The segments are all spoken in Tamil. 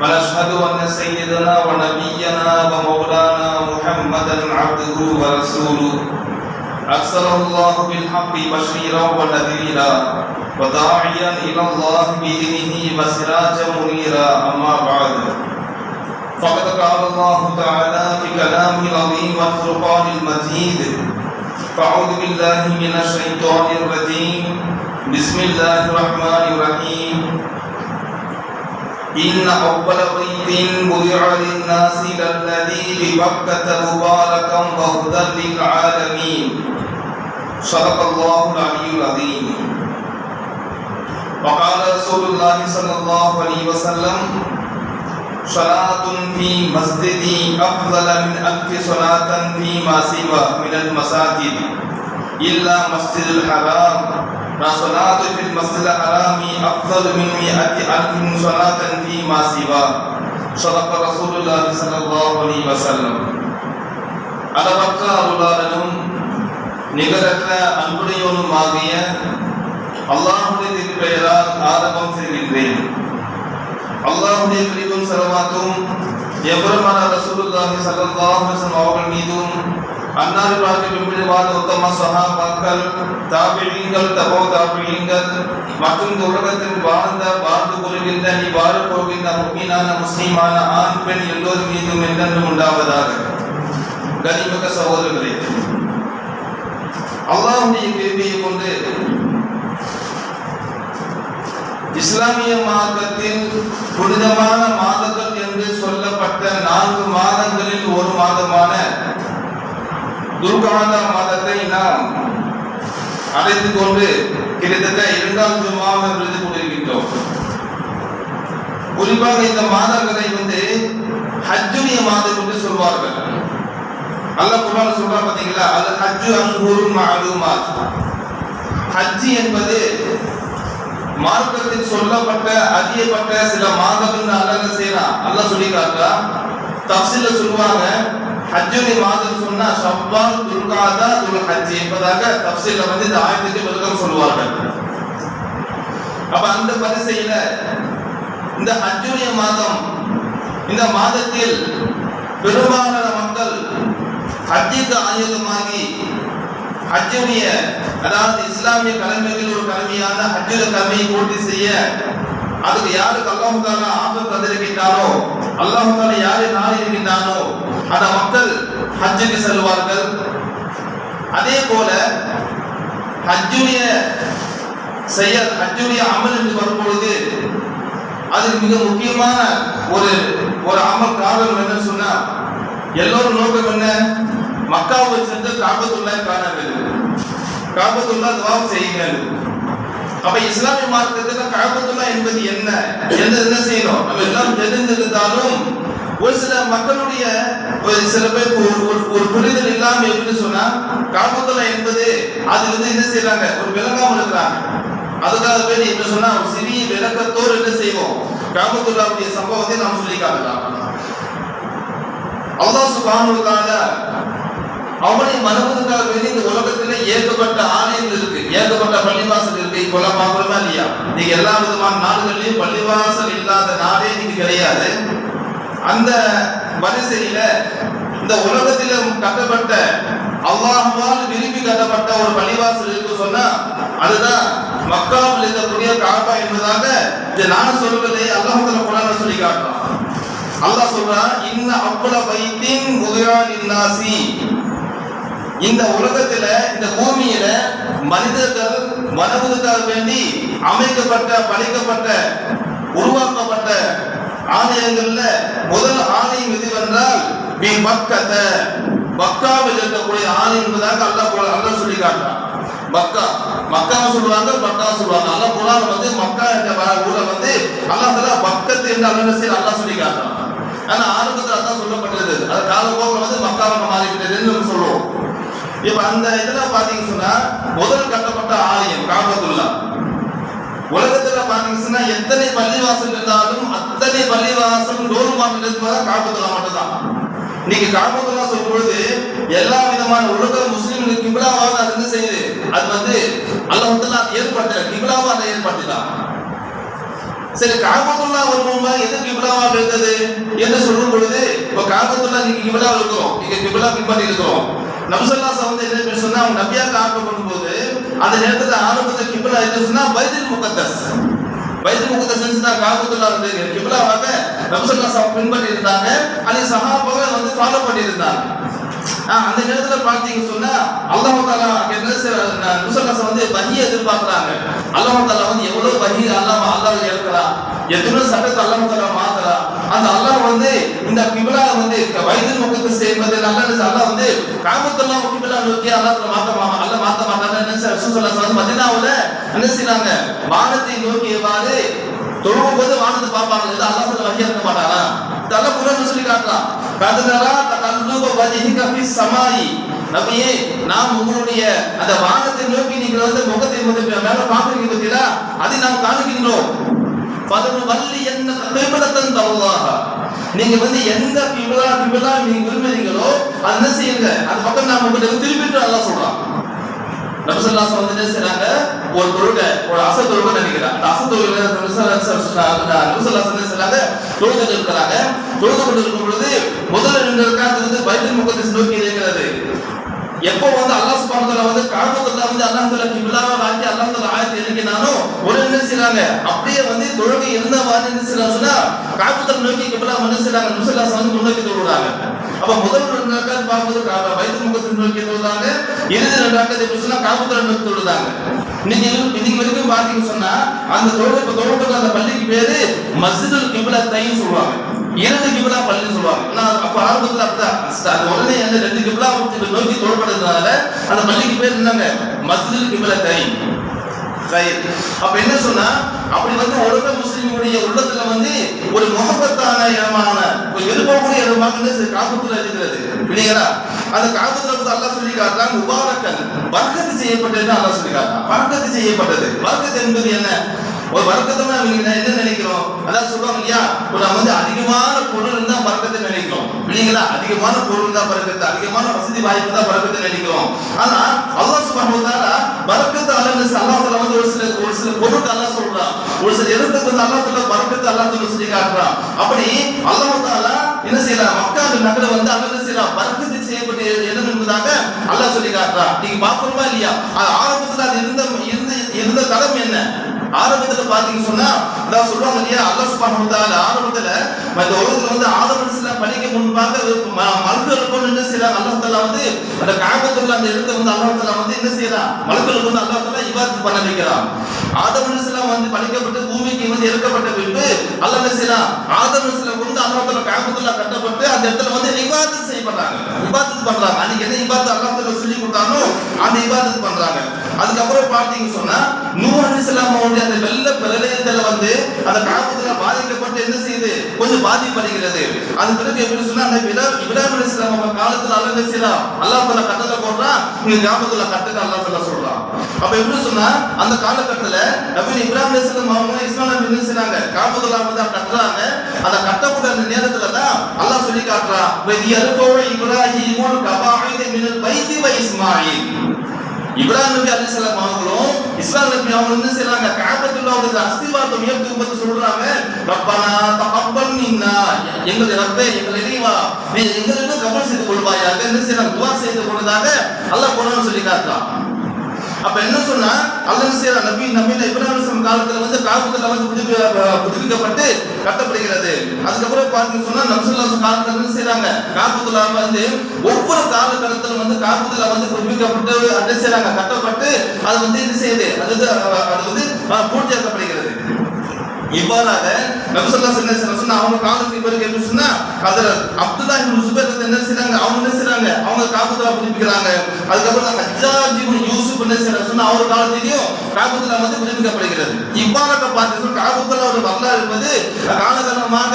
ونشهد ان سيدنا ونبينا ومولانا محمدا عبده ورسوله. ارسله الله بالحق بشيرا ونذيرا وداعيا الى الله باذنه وسراجا منيرا. اما بعد، فقد قال الله تعالى في كلامه العظيم والفرقان المجيد فاعوذ بالله من الشيطان الرجيم. بسم الله الرحمن الرحيم. إن أول بيت وضع للناس للذي ببكة مباركا وهدى للعالمين. صدق الله العلي العظيم. وقال رسول الله صلى الله عليه وسلم صلاة في مسجدي أفضل من ألف صلاة فيما سوى من المساجد إلا مسجد الحرام. صلاة في المسجد الحرام أفضل من مئة ألف صلاة فيما سوى صدق رسول الله صلى الله عليه وسلم அளவற்ற அருளாளனும் நிகரற்ற அன்புடையோனும் ஆகிய அல்லாஹுடைய திருப்பெயரால் ஆரம்பம் செய்கின்றேன் அல்லாஹுடைய பிரிவும் செலவாக்கும் எவ்வளமான ரசூலுல்லாஹி ஸல்லல்லாஹு அலைஹி வஸல்லம் அவர்கள் மீதும் அன்னார் உத்தம சஹாபாக்கள் தாபிழீங்கள் தபோ தாபிழீங்கள் மற்றும் இந்த உலகத்தில் வாழ்ந்த வாழ்ந்து கொள்கின்ற நீ போகின்ற முக்கியமான ஆண் பெண் எல்லோர் மீதும் உண்டாவதாக. கனிமிக்க சகோதரர்களே அல்லாஹுடைய கொண்டு இஸ்லாமிய மாதத்தில் புனிதமான மாதங்கள் என்று சொல்லப்பட்ட நான்கு மாதங்களில் ஒரு மாதமான துர்காதா மாதத்தை நாம் அடைந்து கொண்டு கிட்டத்தட்ட இரண்டாவது மாதம் இருந்து கொண்டிருக்கின்றோம். குறிப்பாக இந்த மாதங்களை வந்து ஹஜ்ஜுடைய மாதம் என்று சொல்வார்கள். அல்ல குரான் சொல்றா பாத்தீங்களா? அது ஹஜ்ஜு அன்ஹுரும் மாலுமாத் ஹஜ்ஜி என்பது மார்க்கத்தில் சொல்லப்பட்ட அறியப்பட்ட சில மாதங்கள் அல்லாஹ் செய்யலாம் அல்ல சொல்லி காட்டுறா சொல்லுவாங்க ஹஜ்ஜுடைய மாதம் சொன்னா ஷவ்வால் துல்காதா துல் ஹஜ் என்பதாக தப்சீல வந்து இந்த ஆயத்துக்கு விளக்கம் சொல்லுவார்கள் அப்ப அந்த வரிசையில இந்த ஹஜ்ஜுடைய மாதம் இந்த மாதத்தில் பெரும்பாலான மக்கள் ஹஜ்ஜுக்கு ஆயுதமாகி ஹஜ்ஜுடைய அதாவது இஸ்லாமிய கடமைகளில் ஒரு கடமையான ஹஜ்ஜுல கடமையை பூர்த்தி செய்ய அதுக்கு யாருக்கு அல்லாஹு தாலா ஆபத்து தந்திருக்கின்றாரோ அல்லாஹு தாலா யாரை நாடி இருக்கின்றானோ அந்த மக்கள் ஹஜ்ஜுக்கு செல்வார்கள் அதே போல ஹஜ்ஜுடைய செயல் ஹஜ்ஜுடைய அமல் என்று வரும்பொழுது அது மிக முக்கியமான ஒரு ஒரு அமல் காரணம் என்ன சொன்னா எல்லோரும் நோக்கம் என்ன? மக்காவை சென்று காபத்துள்ளா காண வேண்டும் காபத்துல்லா துவாப் செய்யுங்க அப்ப இஸ்லாமிய மார்க்கத்துல காபத்துள்ளா என்பது என்ன? எந்த என்ன செய்யணும்? நம்ம எல்லாம் தெரிந்திருந்தாலும் ஒரு சில மக்களுடைய ஒரு சில பேர் ஒரு ஒரு- ஒரு புரிதல் இல்லாம எப்படி சொன்னா காபத்துல்லா என்பது அது வந்து என்ன செய்யறாங்க ஒரு விளங்காம இருக்கிறாங்க. அதுக்காக பேர் என்ன சொன்னா ஒரு சிறிய விளக்கத்தோடு என்ன செய்வோம்? காபத்துல்லாவுடைய சம்பவத்தை நாம் சொல்லி காட்டலாம். அல்லாஹ் சுப்ஹானஹு அவனை மனதுக்காக வேண்டி இந்த உலகத்துல ஏகப்பட்ட ஆலயங்கள் இருக்கு. ஏகப்பட்ட பள்ளிவாசல் இருக்கு. இப்பெல்லாம் பார்க்கணுமா இல்லையா? நீங்க எல்லா விதமான நாடுகள்லயும் பள்ளிவாசல் இல்லாத நாடே நீங்க கிடையாது. அந்த வரிசையில இந்த உலகத்தில கட்டப்பட்ட அல்லாஹ்வால் விரும்பி கட்டப்பட்ட ஒரு பள்ளிவாசல் இருக்கு சொன்னா அதுதான் மக்காவில் இருக்கக்கூடிய காபா என்பதாக இது நான் சொல்வதை அல்லாஹத்துல குரான் சொல்லி காட்டுறான். அல்லாஹ் சொல்றான் இன்ன அவ்வள வைத்தின் உதயான் இன்னாசி இந்த உலகத்துல இந்த பூமியில மனிதர்கள் மனதுக்காக வேண்டி அமைக்கப்பட்ட படைக்கப்பட்ட உருவாக்கப்பட்ட ஆலயங்கள்ல முதல் ஆலயம் எதுவென்றால் நீ பக்கத்தை. பக்காவில் இருக்கக்கூடிய ஆலயம் என்பதாக அல்லாஹ் அல்லாஹ் சொல்லி காட்டுறான். மக்கா மக்கா சொல்றாங்க மக்கா சொல்றாங்க அல்லாஹ் குரான் வந்து மக்கா என்ற ஊரை வந்து அல்லாஹ் தலா பக்கத்து என்று அல்லாஹ் செய்ய அல்லாஹ் சொல்லி காட்டுறான். ஆனா ஆரம்பத்தில் அதான் சொல்லப்பட்டது. அது காலப்போக்கில் வந்து மக்காவாக மாறிவிட்டதுன்னு சொல்லுவோம். இப்ப அந்த இதுல பாத்தீங்கன்னா முதல் கட்டப்பட்ட ஆலயம் காபத்துல்லா. உலகத்துல பாத்தீங்கன்னா எத்தனை பள்ளிவாசல் இருந்தாலும் அத்தனை பள்ளிவாசல் டோருமான் இருப்பதா காபத்துல்லா மட்டும்தான். நீங்க காபத்துல்லா சொல்லும் பொழுது எல்லா விதமான உலக முஸ்லிம்களுக்கு கிபிலாவாக அது என்ன செய்யுது? அது வந்து அல்லாஹ் ஏற்படுத்தல. கிபிலாவா அதை ஏற்படுத்தினான் சரி காபத்துல்லா ஒரு முன்பா எது கிபிலாவாக இருந்தது என்று சொல்லும் பொழுது இப்ப காபத்துல்லா நீங்க கிபிலா இருக்கும். நீங்க கிபிலா பின்பற்றி இருக்கிறோம் நம்சல்லா சவுந்த என்ன சொன்னா அவங்க நபியா காப்பு பண்ணும்போது அந்த நேரத்துல ஆரம்பத்துல கிபிலா என்ன சொன்னா பைதில் முகத்தஸ். பைதில் முகத்தஸ் தான் காபத்துல்லா வந்து கிபிலாவாக நம்சல்லா சாஹ் பின்பற்றி இருந்தாங்க அதை சஹாபாக வந்து ஃபாலோ பண்ணி இருந்தாங்க ஆஹ் அந்த நேரத்துல பார்த்தீங்க சொன்னா அல்லாஹ் தாலா என்ன முசல்லாஸ் வந்து வஹியை எதிர்பார்க்கறாங்க. அல்லாஹ் தாலா வந்து எவ்வளவு வஹி அல்லாஹ் அல்லாஹ் இருக்கிறான் எத்தனை சட்டத்தை அல்லாஹ் தாலா மாத்தலாம் அந்த அல்லாஹ் வந்து இந்த கிபிலா வந்து வயது முகத்தை சேர்ந்தது அல்லாஹ் அல்லாஹ் வந்து காமத்தெல்லாம் கிபிலா நோக்கி அல்லாஹ் தாலா மாத்த அல்லாஹ் மாத்த மாட்டாங்க மதினாவுல என்ன செய்யறாங்க வானத்தை நோக்கியவாறு தொழுகும் போது வானத்தை பார்ப்பாங்க இது அல்லாஹ் தாலா வஹியா இருக்க மாட்டானா? இதெல்லாம் குரான் சொல்லி காட்டுறான் கதனரா தகல்லுப வஜஹிக ஃபிஸ் சமாயி. நபியே நாம் உங்களுடைய அந்த வானத்தை நோக்கி நீங்கள் வந்து முகத்தை வந்து மேல பாக்குறீங்க பத்தியா அதை நாம் காணுகின்றோம். பதனு வள்ளி என்ன கிபிலத்தன் தல்லாஹ நீங்க வந்து எந்த கிபிலா கிபிலா நீங்க விரும்புறீங்களோ அது என்ன செய்யுங்க. அந்த பக்கம் நாம உங்களை திருப்பிட்டு அல்லா சொல்றான். நபிசல்லாஸ் வந்து என்ன செய்றாங்க? ஒரு தொழுகை ஒரு அச தொழுகை நினைக்கிறாங்க. அந்த அச தொழுகை நபிசல்லாஸ் என்ன செய்றாங்க? தொழுகை இருக்கிறாங்க தொழுகை கொண்டு இருக்கும் பொழுது முதல்ல ரெண்டு ரக்காத்து வந்து பைபிள் முகத்தை நோக்கி இருக்கிறது எப்போ வந்து அல்லாஹ் சுபானத்துல வந்து காபத்துல்லா வந்து அல்லாஹ் தஆலா வாங்கி ஆக்கி அல்லாஹ் தஆலா ஆயத்தை இறங்கினாலும் ஒரு என்ன செய்யறாங்க அப்படியே வந்து தொழுகை இருந்த மாதிரி என்ன செய்யறாங்கன்னா காபத்துல்லா நோக்கி கிப்லா என்ன செய்யறாங்க நபிசல்லாஸ் வந்து முன்னோக்கி தொழுகிறாங்க அப்ப முதல் ரெண்டு ரக்காத் பார்ப்பது காபா முகத்தை நோக்கி தொழுதாங்க. இறுதி ரெண்டு ரக்காத் எப்படி சொன்னா நோக்கி தொழுதாங்க. இன்னைக்கு இன்னைக்கு வரைக்கும் பாத்தீங்க சொன்னா அந்த தொழுகை இப்ப தொழுகை அந்த பள்ளிக்கு பேரு மஸ்ஜிதுல் கிப்லா தைன்னு சொல்லுவாங்க. இரண்டு கிபிலா பள்ளி சொல்லுவாங்க. நான் அப்ப ஆரம்பத்துல அப்படிதான். அது உடனே அந்த ரெண்டு கிபிலா நோக்கி தோல்படுறதுனால அந்த பள்ளிக்கு பேர் என்னங்க? மஸ்ஜித் கிபிலா தை கயிர் அப்ப என்ன சொன்னா அப்படி வந்து உலக முஸ்லீமுடைய உள்ளத்துல வந்து ஒரு முகப்பத்தான இடமான ஒரு எதிர்பார்க்கக்கூடிய இடமாக காபத்துல இருக்கிறது. இல்லைங்களா? அந்த காபத்துல வந்து அல்லா சொல்லி காட்டுறாங்க முபாரக்கன் வர்க்கத்து செய்யப்பட்டது அல்லா சொல்லி காட்டுறான். வர்க்கத்து செய்யப்பட்டது. வர்க்கத்து என்பது என்ன? ஒரு வர்க்கத்தை நீங்க என்ன நினைக்கிறோம்? அதான் சொல்லுவாங்க இல்லையா? ஒரு நம்ம வந்து அதிகமான பொருள் இருந்தா வர்க்கத்தை நினைக்கிறோம். இல்லைங்களா? அதிகமான பொருள் தான் வர்க்கத்தை அதிகமான வசதி வாய்ப்பு தான் வர்க்கத்தை நினைக்கிறோம். ஆனா அல்லாஹ் சுப்ஹானஹு வ தஆலா அல்லாஹ் அல்லாஹ் வந்து ஒரு சில ஒரு சில பொருட்கள் அல்லாஹ் சொல்றான். ஒரு சில இடத்துக்கு வந்து அல்லாஹ் தஆலா பரக்கத்து அல்லாஹ் தஆலா சொல்லி காட்டுறான். அப்படி அல்லாஹ் தஆலா என்ன செய்யலாம் மக்கா நகர வந்து அல்லாஹ் என்ன செய்யறான்? பரக்கத்து செய்யப்பட்ட இடம் என்பதாக அல்லாஹ் சொல்லி காட்டுறான். நீங்க பாக்கணுமா இல்லையா? ஆரம்பத்துல அது இருந்த இருந்த தரம் என்ன? ஆரம்பத்துல பாத்தீங்க சொன்னா அதான் சொல்லுவாங்க இல்லையா? அல்லாஹ் சுப்ஹானஹு ஆரம்பத்துல இந்த உலகத்துல வந்து ஆதரவு சில பணிக்க முன்பாக மலக்குகள் கொண்டு என்ன செய்யலாம் அல்லாஹ் வந்து அந்த காகத்துல அந்த இடத்த வந்து அல்லாஹ் வந்து என்ன செய்யலாம் மலக்குகள் கொண்டு அல்லாஹ் தஆலா இபாதத் பண்ண வைக்கிறான் ஆதரவு சில வந்து பணிக்கப்பட்டு பூமிக்கு வந்து இறக்கப்பட்ட பின்பு அல்ல என்ன செய்யலாம் ஆதரவு சில வந்து அல்லாஹ் தஆலா கட்டப்பட்டு அந்த இடத்துல வந்து இபாதத் செய்யப்படுறாங்க. இபாதத் பண்றாங்க. அன்னைக்கு என்ன இவ்வாறு அல்லாஹ் தஆலா சொல்லி கொடுத்தாலும் அந்த இபாதத் பண்றாங்க. அதுக்கப்புறம் பார்த்தீங்க சொன்னா நூறு அலைஹிஸ்ஸலாம் அவருடைய அந்த வெள்ள பிரளயத்துல வந்து அந்த காபத்துல பாதிக்கப்பட்டு என்ன செய்யுது? கொஞ்சம் பாதிப்படைகிறது. அது பிறகு எப்படி சொன்னா அந்த விடா இப்ராஹிம் அலைஹிஸ்ஸலாம் அவங்க காலத்துல அல்லாஹ் செய்யலாம் அல்லாஹ் தஆலா கட்டளை போடுறான் நீங்க கிராமத்துல கட்டுங்க அல்லாஹ் தலா சொல்றான் அப்ப எப்படி சொன்னா அந்த காலகட்டத்துல நபி இப்ராஹிம் அலிஸ்லாம் அவங்க இஸ்லாம் என்ன செய்றாங்க? காபத்துல வந்து கட்டுறாங்க. அந்த கட்டக்கூடிய அந்த நேரத்துல தான் அல்லாஹ் சொல்லி காட்டுறான் வதி அர்கோ இப்ராஹிமுல் கபாயித மினல் பைத்தி வ இஸ்மாயில். இப்ராஹிம் நபி அலைஹிஸ்ஸலாம் அவங்களும் இஸ்லாம் நபி அவங்க என்ன செய்றாங்க? காபத்துல்லாவுடைய அஸ்திவாரத்தை உயர்த்து பத்தி சொல்றாங்க. ரப்பனா தகப்பல் மின்னா. எங்கள் ரப்பே எங்களை இறைவா நீ எங்களுக்கு கபல் செய்து கொள்வாயாக என்ன செய்றாங்க? துவா செய்து கொள்வதாக அல்லாஹ் குர்ஆன் சொல்லி காட்டுறான். அப்ப என்ன சொன்னா அல்லது செய்யற நபி நபீன இப்ராஹிம் காலத்துல வந்து காபத்துல வந்து புதுப்பி புதுப்பிக்கப்பட்டு கட்டப்படுகிறது. அதுக்கப்புறம் பார்த்து சொன்னா நம்சுல்லா காலத்துல என்ன காபத்துல வந்து ஒவ்வொரு காலகட்டத்திலும் வந்து காபத்துல வந்து புதுப்பிக்கப்பட்டு என்ன செய்றாங்க கட்டப்பட்டு அது வந்து இது செய்யுது? அது வந்து, அது வந்து பூர்த்தியாக்கப்படுகிறது. இவ்வாறாக நபிசல்லா என்ன சொன்னா அவங்க காலத்துக்கு பிறகு என்ன சொன்னா ஹஜரத் அப்துல்லா இப்னு ஜுபைர் என்ன செய்றாங்க அவங்க என்ன செய்றாங்க அவங்க காபத்துல்லா புதுப்பிக்கிறாங்க. அதுக்கப்புறம் ஹஜ்ஜாஜ் இப்னு யூசுப் என்ன செய்றாங்க சொன்னா அவர் காலத்திலையும் காபத்துல்லா வந்து புதுப்பிக்கப்படுகிறது. இவ்வாறாக பார்த்தீங்கன்னா காபத்துல்லா ஒரு வரலாறு என்பது காலகாலமாக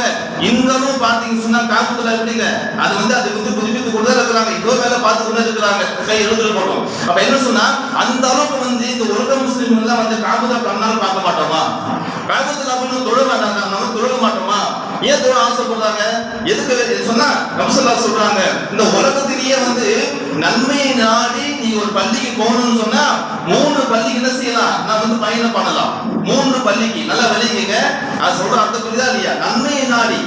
இன்றும் பார்த்தீங்க சொன்னா காபத்துல எப்படிங்க அது வந்து அது வந்து புதுப்பித்து கொண்டு இருக்கிறாங்க. இதோ வேலை பார்த்து கொண்டு இருக்கிறாங்க. கை எழுதுல போட்டோம். அப்ப என்ன சொன்னா அந்த அளவுக்கு வந்து இந்த உலக முஸ்லீம் எல்லாம் வந்து காபத்துல்லா பண்ணாலும் பார்க்க மாட்டோமா? காபத்துல்லா அப்படின்னு தொழ வேண்டாம் நம்ம தொழ மாட்டோமா? ஏன் தொழ ஆசைப்படுறாங்க? எதுக்கு சொன்னா நம்சல்லா சொல்றாங்க இந்த உலகத்திலேயே வந்து நன்மையை நாடி நீ ஒரு பள்ளிக்கு போகணும்னு சொன்னா மூணு பள்ளிக்கு என்ன செய்யலாம்? நான் வந்து பயணம் பண்ணலாம். மூன்று பள்ளிக்கு. நல்லா விளைவிங்க அது சொல்ற அந்த புரியுதா இல்லையா? நன்மையை நாடி.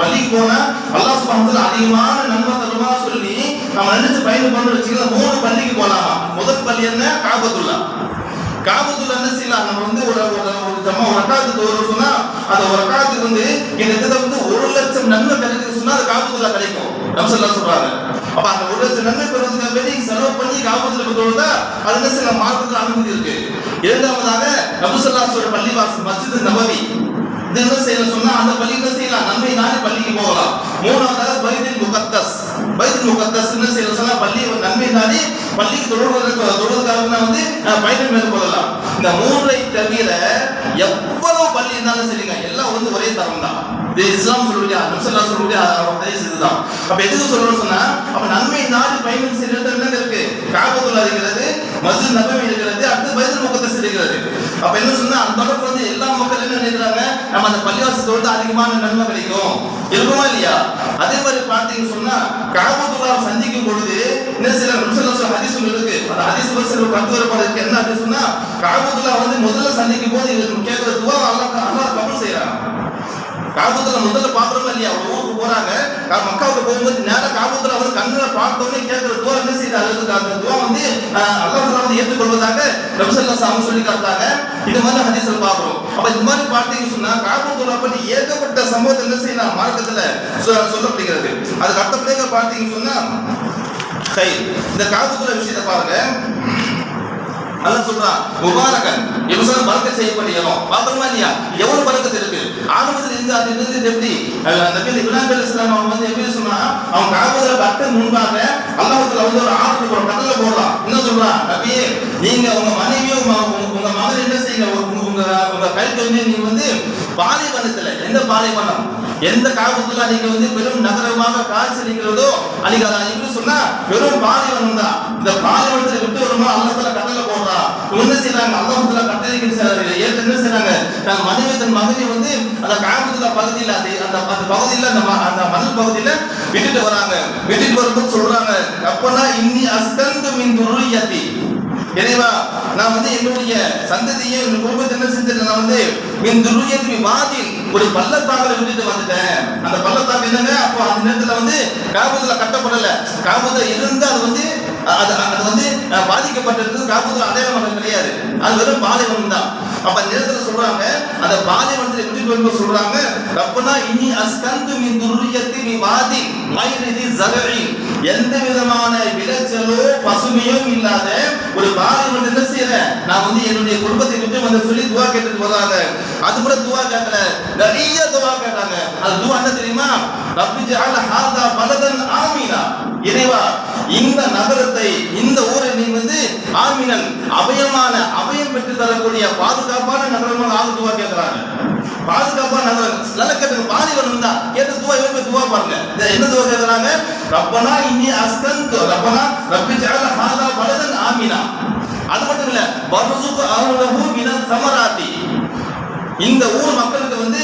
பள்ளிக்கு போனா அல்லா சுபாமத்துல அதிகமான நன்மை தருமா சொல்லி நம்ம நினைச்சு பயணம் பண்ண வச்சுக்கலாம் மூணு பள்ளிக்கு போலாமா? முதல் பள்ளி என்ன? காபத்துள்ளா காபத்துல என்ன செய்யலாம்? நம்ம வந்து ஒரு ஒரு ஒரு ஜம்மா ஒரு ரக்காத்து தோறும் சொன்னா அந்த ஒரு ரக்காத்துக்கு வந்து கிட்டத்தட்ட வந்து ஒரு லட்சம் நன்மை கிடைக்குது சொன்னா அது காபத்துல கிடைக்கும். நம்சல்லா சொல்றாங்க. அப்ப அந்த ஒரு லட்சம் நன்மை பெறுவதற்கு வேண்டி செலவு பண்ணி காபத்துல தோறுதா அது என்ன செய்யலாம்? மார்க்கத்துல அனுமதி இருக்கு. இரண்டாவதாக நபுசல்லா சொல்ற பள்ளிவாசல் மஸ்ஜித் நபவி. இது என்ன செய்யலாம் சொன்னா அந்த பள்ளி என்ன செய்யலாம்? நன்மை நாளை பள்ளிக்கு போகலாம். மூணாவதாக பைதில் முகத்தஸ். பைதில் முகத்தஸ் என்ன செய்யலாம் சொன்னா பள்ளி நன்மை நாடி பள்ளிக்கு தொழுவதற்கு தொழுவதற்காக வந்து பயணம் மேற்கொள்ளலாம் இந்த மூன்றை தவிர எவ்வளவு பள்ளி இருந்தாலும் சரிங்க. எல்லாம் வந்து ஒரே தரம் தான். இது இஸ்லாம் சொல்லக்கூடிய நம்சல்லா சொல்லக்கூடிய ஹதீஸ் இதுதான் அப்ப எதுக்கு சொல்லணும்னு சொன்னா அப்ப நன்மை நாடி பயணம் செய்யறது என்ன இருக்கு? மஸ்ஜித் நபவி இருக்கிறது அடுத்து பைதில் முகத்தஸ் இருக்கிறது அப்ப என்ன சொன்னா அந்த அளவுக்கு வந்து எல்லா மக்கள் என்ன நினைக்கிறாங்க நம்ம அந்த பள்ளிவாசத்தோடு அதிகமான நன்மை கிடைக்கும். இருக்குமா இல்லையா? அதே மாதிரி பார்த்தீங்கன்னு சொன்னா காபத்துல்லா சந்திக்கும் பொழுது என்ன சில முசல்ல ஹதீஸ் இருக்கு. அந்த ஹதீஸ் சில கருத்து இருக்கு. என்ன அப்படின்னு சொன்னா காபத்துல்லா வந்து முதல்ல சந்திக்கும் போது இவருக்கு கேட்கிற துவா அல்லா அல்லாஹ் செய்யறாங்க காபத்துல முதல்ல பாக்குறோம் இல்லையா? அவங்க ஊருக்கு போறாங்க. மக்காவுக்கு போகும்போது நேரம் காபத்துல அவர் கண்ணுல பார்த்தோன்னு கேட்கிற துவா என்ன செய்யறாரு அதுக்கு அந்த துவா வந்து அல்லாஹ் வந்து ஏற்றுக்கொள்வதாக ரபிசல்லா சாமி சொல்லி காட்டாங்க இது மாதிரி ஹதீசல் பாக்குறோம் அப்ப இந்த மாதிரி பார்த்தீங்கன்னு சொன்னா காபத்துல பத்தி ஏகப்பட்ட சம்பவத்தை என்ன செய்யலாம் மார்க்கத்துல சொ- சொல்லப்படுகிறது. அதுக்கு அடுத்தபடியாக பார்த்தீங்கன்னு சொன்னா ஹை இந்த காபத்துல விஷயத்தை பாருங்க. அல்லாஹ் சொல்றான் முபாரகன் இவசனம் பறக்க செய்யப்படுகிறோம் பாத்திரமா இல்லையா? எவ்வளவு பறக்கத்து இருக்கு ஆரம்பத்தில் இருந்து அது இருந்து எப்படி? அந்த பேர் இப்ராஹிம் அலைஹிஸ்ஸலாம் அவங்க வந்து எப்படி சொன்னா அவன் காபத்துல பக்க முன்பாக அல்லாஹத்துல வந்து ஒரு ஆற்று போற கடல்ல போடலாம் என்ன சொல்றான் நபியே நீங்க உங்க மனைவியோ உங்க மகன் என்ன செய்யுங்க உங்க உங்க உங்க கைக்கு வந்து நீங்க வந்து பாலைவனத்துல எந்த பாலைவனம்? எந்த காலத்துல நீங்க வந்து பெரும் நகரமாக காய்ச்சலிக்கிறதோ அன்னைக்கு அதை சொன்னா வெறும் பாலைவனம் தான் இந்த பாலைவனத்துல விட்டு வருமா? அல்லத்துல கடலை என்ன செய்யறாங்க அல்லாஹ்ல கட்டளைக்கு ஏற்க என்ன செய்யறாங்க நாங்க மனைவி தன் மகனை வந்து அந்த காபத்துல பகுதியில் அது அந்த அந்த பகுதியில் அந்த அந்த மணல் பகுதியில விட்டுட்டு வராங்க. விட்டுட்டு வரும்போது சொல்றாங்க அப்பனா இன்னி அஸ்தந்து மின் துருயத்தி இறைவா நான் வந்து என்னுடைய சந்ததியை என் குடும்பத்தை என்ன செஞ்சிட்டேன் நான் வந்து மின் துருயத்தி வாதில் ஒரு பள்ளத்தாக்கல விட்டுட்டு வந்துட்டேன். அந்த பள்ளத்தாக்கு என்னங்க? அப்போ அந்த நேரத்தில் வந்து காபத்தில் கட்டப்படலை. காபத்தில் இருந்து அது வந்து அது அது வந்து பாதிக்கப்பட்டது பாதிக்கப்பட்டிருந்தது அடையாள அடையாளம் கிடையாது. அது வெறும் பாலைவனம் தான். அப்ப நேரத்தில் சொல்றாங்க அந்த பாலைவனத்தில் விட்டுட்டு வரும்போது சொல்றாங்க? ரப்பனா இனி அஸ்கந்து மின் துருயத்தி நீ வாதி மைரிதி ஜகரி எந்த விதமான விளைச்சலோ பசுமையோ இல்லாத ஒரு பாலைவனம் என்ன செய்யறேன் நான் வந்து என்னுடைய குடும்பத்தை விட்டு வந்து சொல்லி துவா கேட்டுட்டு போறாங்க அது கூட துவா கேட்கல. நிறைய துவா கேட்டாங்க. அது துவா என்ன தெரியுமா? ரப்பி ஜஅல ஹாதா பலதன் ஆமீனா. இறைவா இந்த நகரத்தை இந்த ஊரை நீ வந்து ஆமினன் அபயமான அபயம் பெற்று தரக்கூடிய பாதுகாப்பான நகரமாக ஆகுதுவா கேட்கிறாங்க பாதுகாப்பான நகரம். நல்ல கேட்டுங்க பாலைவனம் தான். கேட்டு துவா இவங்க துவா பாருங்க. இந்த என்ன துவா கேட்கிறாங்க? ரப்பனா இனி அஸ்தன் ரப்பனா ரப்பி ஜால ஹாதா பலதன் ஆமினா. அது மட்டும் இல்ல வர்சுக்கு அருளஹு மின சமராத்தி. இந்த ஊர் மக்களுக்கு வந்து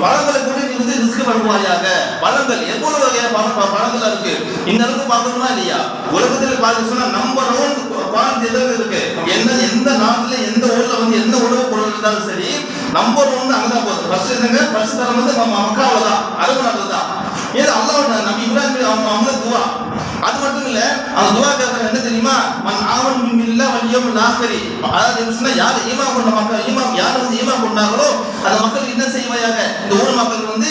பழங்களை கூட வந்து ரிஸ்க் பண்ணுவாயாக. பழங்கள் எவ்வளவு வகையான பழம் பழங்கள் இருக்கு? இந்த அளவுக்கு பார்க்கணுமா இல்லையா? உலகத்தில் பார்த்து சொன்னா நம்பர் ஒன் குவாலிட்டி எதாவது இருக்கு? எந்த எந்த நாட்டுல எந்த ஊர்ல வந்து எந்த உணவு பொருள் இருந்தாலும் சரி நம்பர் ஒன் அங்கதான் போகுது. ஃபர்ஸ்ட் என்னங்க? ஃபர்ஸ்ட் தரம் வந்து ம- மக்காவுல தான். அரபு நாட்டில் தான். ஏதோ அல்லாஹ் நம்ம இப்ராஹிம் அவங்க அவங்க துவா. அது மட்டும் இல்ல அந்த துவா கேட்கறது வலியம் நாசரி அதாவது யார் ஈமா கொண்ட மக்கள் ஈமா யார் வந்து ஈமா கொண்டாங்களோ அந்த மக்கள் என்ன செய்வாயாக? இந்த ஊர் மக்கள் வந்து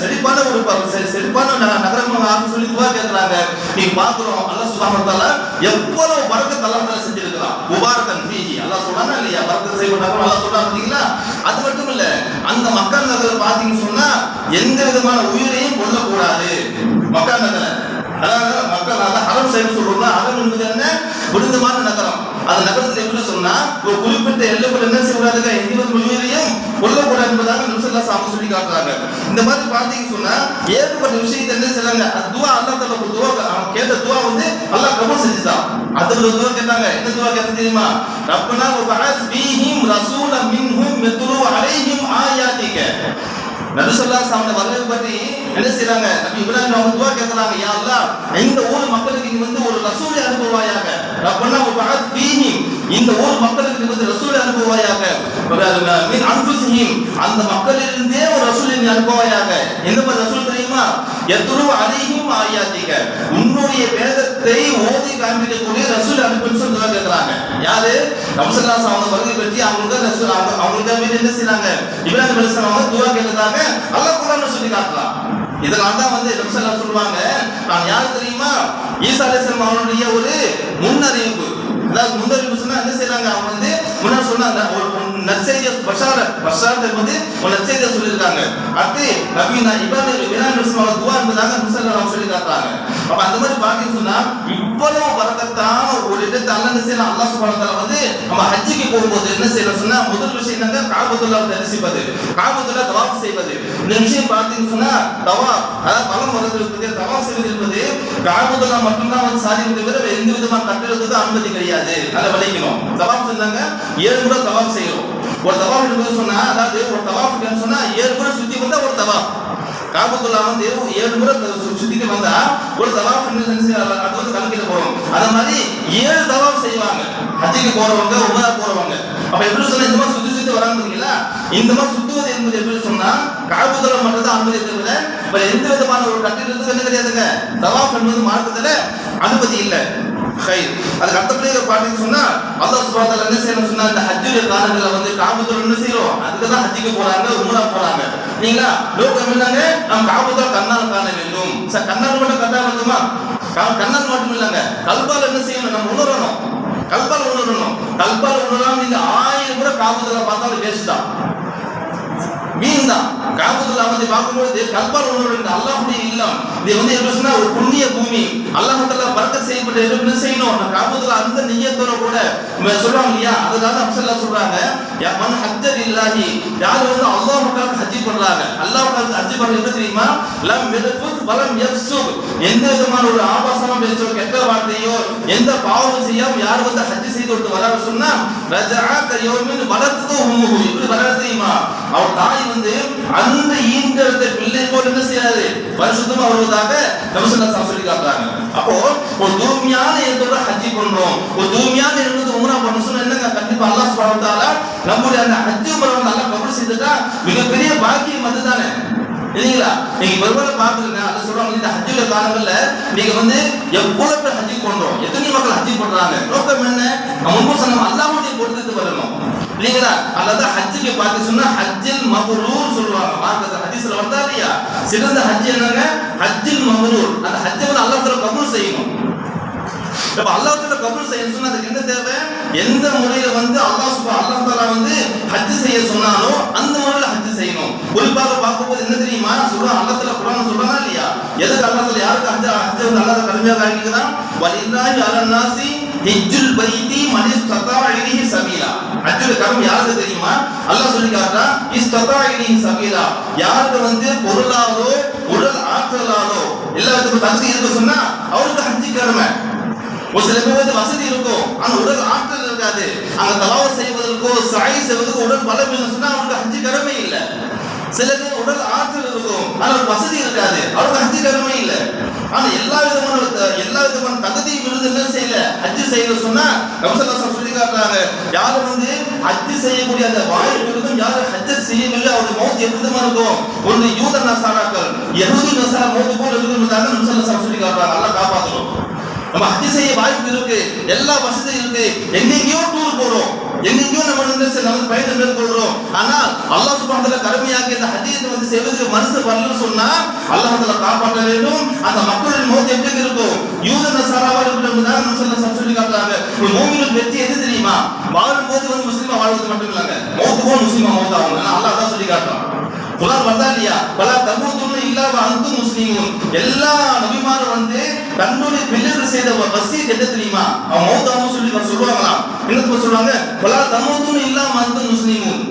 செழிப்பான ஒரு செ- செழிப்பான நகரமாக ஆகும் சொல்லி துவா கேட்கிறாங்க. நீ பாக்குறோம் அல்லா சுபாமத்தால எவ்வளவு பரக்கத் அல்லாஹ் செஞ்சிருக்கலாம் செஞ்சிருக்கிறான். முபாரக்கன் ஃபீஹி. அல்லாஹ் சொல்றானா இல்லையா? பரக்கத் செய்யப்பட்டாங்க அல்லா சொல்றாங்க பார்த்தீங்களா? அது மட்டும் இல்ல அந்த மக்கள் நகரில் பாத்தீங்கன்னு சொன்னா எந்த விதமான உயிரையும் கொல்லக்கூடாது. நகரம் அதாவது மக்கள் அதான் அறம் செய்ய சொல்றோம்னா அறம் என்பது என்ன? விருந்தமான நகரம். அந்த நகரத்தில் எப்படி சொன்னா ஒரு குறிப்பிட்ட எல்லைக்குள்ள என்ன செய்யக்கூடாதுங்க? எந்த மொழியிலையும் கொல்லக்கூடாது என்பதாக நிமிஷம் சாமி சொல்லி காட்டுறாங்க. இந்த மாதிரி பார்த்தீங்க சொன்னா ஏற்பட்ட விஷயத்தை என்ன செய்றாங்க? அந்த துவா அல்லா தலா துவா அவன் கேட்ட துவா வந்து அல்லா கபூல் செஞ்சுதான். அதுல ஒரு துவா கேட்டாங்க என்ன துவா கேட்ட தெரியுமா? ரப்பனா ஒரு பஅஸ் ஃபீஹிம் ரசூலம் மின்ஹும் யத்லு அலைஹிம் ஆயாத்திக. நபி ஸல்லல்லாஹு அலைஹி வஸல்லம் பற்றி என்ன செய்றாங்க? நபி இப்ராஹிம் அவங்க துவா கேக்குறாங்க யா அல்லாஹ் இந்த ஊர் மக்களுக்கு நீ வந்து ஒரு ரசூலை அனுப்புவாயாக? ரப்பனா ஒரு பஅஸ் ஃபீஹிம் இந்த ஊர் மக்களுக்கு நீ வந்து ரசூலை அனுப்புவாயாக? மின் அன்ஃபுஸிஹிம் அந்த மக்களிலிருந்தே ஒரு ரசூலை நீ அனுப்புவாயாக? எந்த மாதிரி ரசூல் தெரியுமா? எத்ரு அலைஹிம் ஆயாத்திக உன்னுடைய வேதத்தை ஓதி காண்பிக்கக்கூடிய ரசூல் அனுப்புன்னு சொல்லி துவா யாரு? நம்சல்லாஸ் அவங்க வருகை பற்றி அவங்களுக்கு ரசூல் அவங்க அவங்களுக்கு என்ன செய்றாங்க? இப்ராஹிம் அலைஹிஸ்ஸலாம் அவங்க துவா கேக்குறாங்க அல்லாஹ் குரான் சொல்லி காட்டலாம். இதெல்லாம் தான் வந்து நம்சல்லா சொல்லுவாங்க நான் யார் தெரியுமா? ஈசா அலிஸ்லாம் அவனுடைய ஒரு முன்னறிவிப்பு. அதாவது முன்னறிவிப்பு சொன்னா என்ன செய்றாங்க? அவங்க வந்து முன்னாடி சொன்னாங்க ஒரு நற்செய்திய பஷார பஷார் வந்து ஒரு நற்செய்தியை சொல்லியிருக்காங்க. அடுத்து நபி நான் இப்ராஹிம் இப்ராஹிம் அலைஹிஸ்ஸலாம் துவா என்பதாக நம்சல்லா சொல்லி காட்டுறாங்க. அப்ப அந்த மாதிரி பாத்தீங்கன்னு சொன்னா இவ்வளவு வரக்கத்தான ஒரு இடத்தை அல்ல என்ன செய்யலாம் அல்லா சுப்ஹானஹு வந்து நம்ம ஹஜ்ஜிக்கு போகும்போது என்ன செய்யலாம் சொன்னா முதல் விஷயம் என்னங்க காபத்துல்லா தரிசிப்பது காபத்துல்லா தவாப் செய்வது. இந்த விஷயம் பார்த்தீங்கன்னு சொன்னா தவா அதாவது பலம் வரது இருப்பது தவாப் செய்வது என்பது காபத்துல்லா மட்டும்தான் வந்து சாதிப்பதை தவிர வேற எந்த விதமான கட்டுறதுக்கு அனுமதி கிடையாது. அதை விளைக்கணும் தவாப் செஞ்சாங்க ஏழு முறை தவாப் செய்யணும் ஒரு தவாப் என்பது சொன்னா அதாவது ஒரு தவாப் சொன்னா ஏழு முறை சுத்தி வந்தா ஒரு தவாப் காபத்துல்லா வந்து ஏழு முறை சுத்திட்டு வந்தா ஒரு தவாஃப் என்ன அது வந்து கணக்கில் போறோம் அந்த மாதிரி ஏழு தவாஃப் செய்வாங்க. ஹஜ்ஜுக்கு போறவங்க உமரா போறவங்க. அப்ப எப்படி சொன்னா இந்த மாதிரி சுத்தி சுத்தி வராங்க இல்லைங்களா இந்த மாதிரி சுத்துவது என்பது எப்படி சொன்னா காபத்துல்லா மட்டும் தான் அனுமதி தவிர வேற எந்த விதமான ஒரு கட்டிடத்துக்கு என்ன கிடையாதுங்க. தவாஃப் என்பது மார்க்கத்துல அனுமதி இல்லை. ஹைர் அதுக்கு அடுத்தபடி பார்த்தீங்கன்னு சொன்னா அல்லாஹ் சுபாத்தால என்ன செய்யணும் சொன்னா இந்த ஹஜ்ஜுடைய காலங்கள்ல வந்து காபத்துல் என்ன செய்யறோம்? அதுக்கு தான் ஹஜ்ஜுக்கு போறாங்க உமரா போறாங்க. நீங்களா லோகம் என்னங்க? நம்ம காபத்துல் கண்ணால் காண வேண்டும். சார் கண்ணால் மட்டும் கட்டா வந்துமா கண்ணால் மட்டும் இல்லைங்க. கல்பால் என்ன செய்யணும்? நம்ம உணரணும். கல்பால் உணரணும். கல்பால் உணராம நீங்க ஆயிரம் கூட காபத்துல பார்த்தாலும் வேஸ்ட் தான். மீன் தான். காபத்துல்லா வந்து பார்க்கும்போது கல்பால் உணர்வு அல்லாஹுடைய இல்லம். இது வந்து எப்படி சொன்னா ஒரு புண்ணிய பூமி. அல்லாஹத்துல பறக்க செய்யப்பட்ட என்ன செய்யணும்? அந்த அந்த நியத்தோட கூட சொல்றாங்க இல்லையா? அதுக்காக அப்சல்லா சொல்றாங்க. யா மன் ஹஜ்ஜர் இல்லாஹி யார் வந்து அல்லாஹ்வுக்காக ஹஜ்ஜி பண்றாங்க? அல்லாஹ்வுக்காக ஹஜ்ஜி பண்றது என்ன தெரியுமா? லம் யதுஃபுத் வலம் யஃசுப் எந்த விதமான ஒரு ஆபாசமா பேச்சோ கெட்ட வார்த்தையோ எந்த பாவமும் செய்யாம யார் வந்து ஹஜ்ஜி செய்து விட்டு வராரு சொன்னா ரஜா கயோமின் வளர்த்ததோ இப்படி வராது தெரியுமா? அவர் தாய் வந்து அந்த ஈன்றெடுத்த பிள்ளை போல் என்ன செய்யாது? பரிசுத்தமா வருவதாக நபிசல்லா சொல்லி காட்டுறாங்க. அப்போ ஒரு தூய்மையான எண்ணத்தோட ஹஜ்ஜி பண்றோம். ஒரு தூய்மையான எண்ணத்தை உமரா பண்ண சொன்னா என்னங்க? கண்டிப்பா அல்லாஹ் சுப்ஹானஹு நம்முடைய அந்த ஹஜ்ஜி உமரா நல்லா அல்லாஹ் செய்துட்டா மிகப்பெரிய பாக்கியம் அதுதானே. இல்லைங்களா? நீங்க ஒருவேளை பாத்துருங்க அதை சொல்றாங்க இந்த ஹஜ்ஜில காலங்கள்ல நீங்க வந்து எவ்வளவு பேர் ஹஜ்ஜி பண்றோம் எத்தனை மக்கள் ஹஜ்ஜி பண்றாங்க நோக்கம் என்ன? நம்ம முன்பு சொன்ன அல்லாஹ்வுடைய பொருத்தத்து வரணும். இல்லைங்களா அல்லது ஹஜ்ஜுக்கு பார்த்து சொன்னா ஹஜ்ஜில் மபரூர் சொல்லுவாங்க. மார்க்கத்துல ஹதீஸ்ல வந்தா இல்லையா? சிறந்த ஹஜ் என்னங்க? ஹஜ்ஜில் மபரூர் அந்த ஹஜ்ஜை வந்து அல்லாஹ் கபூர் கபூல் செய்யணும். இப்ப அல்லாஹ் கபூர் கபூல் செய்ய சொன்னா அதுக்கு என்ன தேவை? எந்த முறையில வந்து அல்லாஹ் சுபா அல்லாஹ் தாலா வந்து ஹஜ் செய்ய சொன்னாலும் அந்த முறையில ஹஜ் செய்யணும். குறிப்பாக பார்க்கும்போது என்ன தெரியுமா? சொல்றான் அல்லாஹ் தஆலா குர்ஆன் சொல்றானா இல்லையா? எதுக்கு அல்லாஹ் தஆலா யாருக்கு ஹஜ் ஹஜ் வந்து அல்லாஹ் கடுமையாக ஆக்கிக்கிறான் வலில்லாஹி அலன் நாசி ஹிஜ்ஜுல் பைத்தி மன் இஸ்ததா இலைஹி சபீலா ஹஜ்ஜுல் கரம் யாருக்கு தெரியுமா? அல்லாஹ் சொல்லி காட்டா இஸ்ததா இலைஹி சபீலா யாருக்கு வந்து பொருளாலோ உடல் ஆற்றலாலோ எல்லாத்துக்கும் தகுதி இருக்கு சொன்னா அவருக்கு ஹஜ்ஜி கடமை ஒரு சில பேர் வசதி இருக்கும் ஆனா உடல் ஆற்றல் இருக்காது. அங்க தலாவ செய்வதற்கோ சாய் செய்வதற்கோ உடல் பலம் இல்லை சொன்னா அவனுக்கு ஹஜ்ஜி கடமை இல்லை. சில பேர் உடல் ஆற்றல் இருக்கும் ஆனா வசதி இருக்காது அவருக்கு ஹஜ்ஜி கடமை இல்லை. ஆனா எல்லா விதமான எல்லா விதமான தகுதி விருது என்ன செய்யல? ஹஜ்ஜி செய்யல சொன்னா கம்சலாசம் சொல்லி காட்டுறாங்க யாரும் வந்து ஹஜ்ஜி செய்யக்கூடிய அந்த வாய்ப்பு இருக்கும் யாரும் ஹஜ்ஜை செய்யவில்லை அவருடைய மௌத் எப்படி விதமா இருக்கும்? ஒன்று யூத நசாராக்கள் எருதி நசாரா மௌத்து போல இருக்குன்றதாக கம்சலாசம் சொல்லி காட்டுறாங்க நல்லா காப்பாற்றணும் நம்ம ஹஜ் செய்ய வாய்ப்பு இருக்கு எல்லா வசதியும் இருக்கு. எங்கெங்கயோ டூர் போறோம். எங்கெங்கயோ நம்ம வந்து நம்ம பயணம் மேற்கொள்றோம். ஆனால் அல்லாஹ் சுபாந்தல கடுமையாக்கி இந்த ஹஜ்ஜை வந்து செய்வதற்கு மனசு வரலன்னு சொன்னா அல்லாஹ் காப்பாற்ற வேண்டும். அந்த மக்களின் மௌத் எப்படி இருக்கும்? யூத நசாராவா இருக்கிறவங்க நம்ம சொல்ல சொல்லி காட்டுறாங்க. ஒரு மூமினுக்கு வெற்றி எது தெரியுமா? வாழும் போது வந்து முஸ்லீமா வாழ்வது மட்டும் இல்லைங்க. மௌத்து முஸ்லீமா மௌத் ஆகும் அல்லாஹ் தான் சொல்லி காட்டுறான். குரான் வந்தா இல்லையா? பல தமூதுன்னு இல்லாம அந்தும் முஸ்லீமும். எல்லா நபிமாரும் வந்து தன்னுடைய பிள்ளைகள் செய்த வசி என்ன தெரியுமா? அவன் மௌத்தாவும் சொல்லி சொல்லுவாங்களாம். என்ன சொல்லுவாங்க? பல தமூதுன்னு இல்லாம அந்தும் முஸ்லீமும்.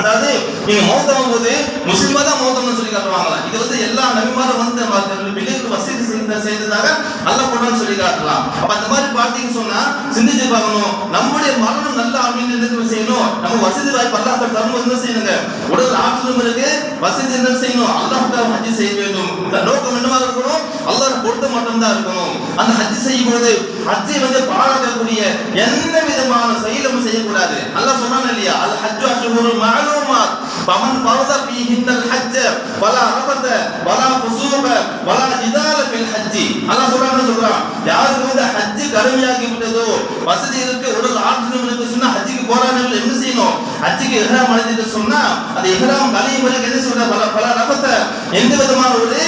அதாவது நீங்க மௌத்தாகும் போது முஸ்லீமா தான் மௌத்தம்னு சொல்லி காட்டுவாங்களா? இது வந்து எல்லா நபிமாரும் வந்து நம்ம பிள்ளைகளுக்கு வசதி செய்த செய்ததாக அல்ல போடணும்னு சொல்லி காட்டலாம் அப்ப அந்த மாதிரி பார்த்தீங்கன்னு சொன்னா சிந்திச்சு பார்க்கணும். நம்முடைய மரணம் நல்ல அப்படின்னு செய்யணும்? நம்ம வசதி வாய்ப்பு அல்லாஹ் தரும் என்ன செய்யணுங்க. உடல் ஆற்றலும் இருக்கு வசதி என்ன செய்யணும். அல்லாஹ் ஹஜ்ஜி செய்ய வேண்டும். இந்த நோக்கம் என்னவா இருக்கணும்? அல்லாஹ் பொருத்த மட்டும் தான் இருக்கணும். அந்த ஹஜ் செய்யும் பொழுது ஹஜ்ஜை வந்து பாழாக்கக்கூடிய எந்த விதமான செயலும் செய்யக்கூடாது. அல்லாஹ் சொன்னான் இல்லையா? அல் ஹஜ்ஜு அஷ்ஹுரு மஅலூமாத். ஃபமன் ஃபரத ஃபீஹின்னல் ஹஜ்ஜ. ஃபலா ரஃபத வலா ஃபுசூக வலா ஜிதால ஃபில் ஹஜ்ஜி. அல்லாஹ் சொல்றான் சொல்றான். யாருக்கு வந்து ஹஜ்ஜு கடுமையாகி விட்டதோ வசதி இருக்கு உடல் ஆற்றலும் இருக்கு சொன்னா ஹஜ்ஜுக்கு போறாங்க என்ன செய்யணும்? ஹஜ்ஜுக்கு இஹ்ராம் அடைஞ்சிட்டு சொன்னா அது இஹ்ராம் கலையும் என்ன சொல்ற? பல பல ரபத்தை எந்த விதமான ஒரு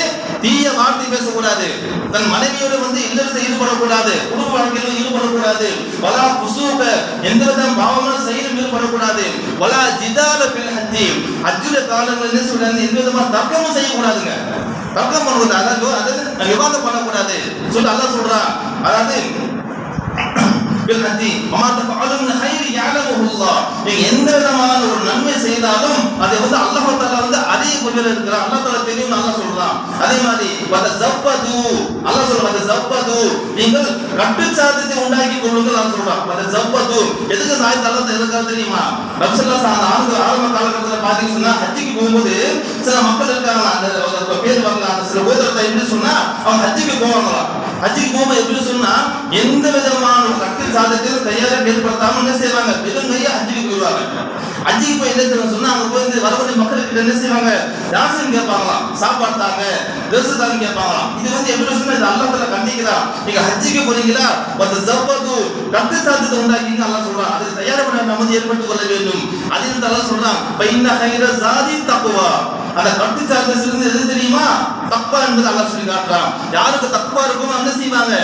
இருக்கக்கூடாது தன் மனைவியோடு வந்து இல்லறத்தை ஈடுபடக்கூடாது குடும்ப வாழ்க்கையிலும் ஈடுபடக்கூடாது. வலா புசூக எந்த விதம் பாவமான செயலும் ஈடுபடக்கூடாது. வலா ஜிதால பில் ஹஜ்ஜி காலங்கள் என்ன சொல்றாங்க? எந்த விதமான தர்க்கமும் செய்யக்கூடாதுங்க. தர்க்கம் பண்ணக்கூடாது அதாவது அதை விவாதம் பண்ணக்கூடாது. சொல்லி அல்ல சொல்றான். அதாவது பில் அம்மா தஃஅலு மின் ஹைரி நீங்க எந்த விதமான ஒரு நன்மை செய்தாலும் அதை வந்து அல்லாஹ் தஆலா வந்து அதே கொண்டு இருக்கிறான். அல்லாஹ் தஆலா தெரியும் அல்லாஹ் சொல்றான். அதே மாதிரி வத ஜப்பது அல்லாஹ் சொல்றான் வத ஜப்பது நீங்கள் கட்டுச்சாதத்தை உண்டாக்கி கொள்ளுங்கள் அல்லாஹ் சொல்றான். வத ஜப்பது எதுக்கு சாய் தஆலா எதுக்காக தெரியுமா? ரசூலுல்லாஹ் சாந்த ஆரம்ப ஆரம்ப காலகட்டத்தில் பாத்தீங்கன்னா சொன்னா போகும்போது சில மக்கள் இருக்காங்க அந்த பேர் வரலாம் சில கோதரத்தை எப்படி சொன்னா அவங்க ஹத்திக்கு போவாங்களாம். ஹஜ்ஜிக்கு போகும்போது எப்படி சொன்னா எந்த விதமான ஒரு கட்டு சாதத்தையும் தயாராக ஏற்படுத்தாம என்ன செய்வாங்க? வெறும் கையா ஹஜ்ஜிக்கு போயிடுவாங்க ஹஜ்ஜிக்கு போய் என்ன சொன்னா அங்க போய் இந்த வரக்கூடிய மக்களுக்கு என்ன செய்வாங்க? ராசன் கேட்பாங்களாம். சாப்பாடு தாங்க ட்ரெஸ் தாங்க கேட்பாங்களாம். இது வந்து எப்படி சொன்னா இது அல்லாஹ்ல கண்டிக்கிறான் நீங்க ஹஜ்ஜிக்கு போறீங்களா? அந்த ஜப்பத்து கட்டு சாதத்தை உண்டாக்கிங்க அல்லா சொல்றான். அதுக்கு தயாரிப்பட நம்ம ஏற்பட்டு ஏற்படுத்திக் கொள்ள வேண்டும். அது அல்லா சொல்றான் பைன்ன ஹைர ஜாதி தப்புவா அந்த கட்டு இருந்து எது தெரியுமா? தப்பா என்பது அல்லாஹ் சொல்லி காட்டுறான். யாருக்கு தப்பா இருக்குமோ என்ன செய்வாங்க?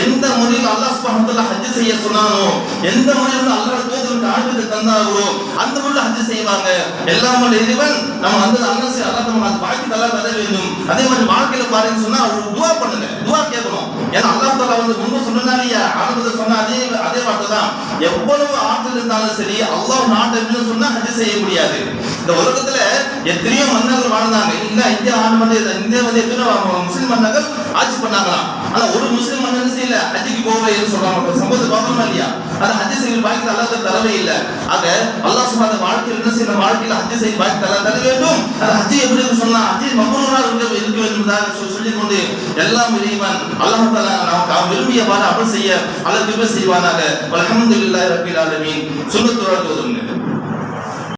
எந்த முறையில் அல்லாஹ் சுப்ஹானஹு ஹஜ் செய்ய சொன்னானோ எந்த முறையில் அல்லாஹ் தூதருக்கு ஆழ்வத்தை தந்தாரோ அந்த முறையில் ஹஜ் செய்வாங்க. எல்லாம் வல்ல இறைவன் நம்ம வந்து அல்லாஹ் அல்லாஹ் நம்ம அந்த பாக்கி நல்லா வர வேண்டும். அதே மாதிரி வாழ்க்கையில பாருங்க சொன்னா துவா பண்ணுங்க. துவா கேட்கணும். ஏன்னா அல்லாஹ் தஆலா வந்து முன்பு இல்லையா? ஆரம்பத்தில் சொன்ன அதே அதே வார்த்தை தான். எவ்வளவு ஆற்றல் இருந்தாலும் சரி அல்லாஹ் நாட்டை சொன்னா ஹஜ் செய்ய முடியாது. இந்த உலகத்துல எத்தனையோ மன்னர்கள் வாழ்ந்தாங்க. இல்ல இந்தியா ஆண்டு மன்னர் இந்தியா வந்து எத்தனையோ முஸ்லிம் மன்னர்கள் ஆட்சி பண்ணாங்களாம். ஆனா ஒரு முஸ்லிம் மன்னர் செய்யல ஹஜ்ஜிக்கு போகவே சொல்றாங்க. சம்பவத்தை பார்க்கணும் இல்லையா? அது ஹஜ்ஜி செய்ய பாக்கி அல்லாத தரவே இல்லை. ஆக அல்லாஹ் சொன்ன வாழ்க்கையில் என்ன செய்யணும்? வாழ்க்கையில் ஹஜ்ஜி செய்ய பாக்கி தர வேண்டும். அது ஹஜ்ஜி எப்படி சொன்னா ஹஜ்ஜி மகனூரா மக்ரூரா இருக்க இருக்க வேண்டும் சொல்லிக் கொண்டு எல்லாம் இறைவன் அல்லாஹ் தஆலா நமக்கு அவன் விரும்பியவாறு அமல் செய்ய அல்லது கிருபை செய்வானாக. அல்ஹம்துலில்லாஹி ரப்பில் ஆலமீன். சுன்னத்துடன் ஓதுங்க.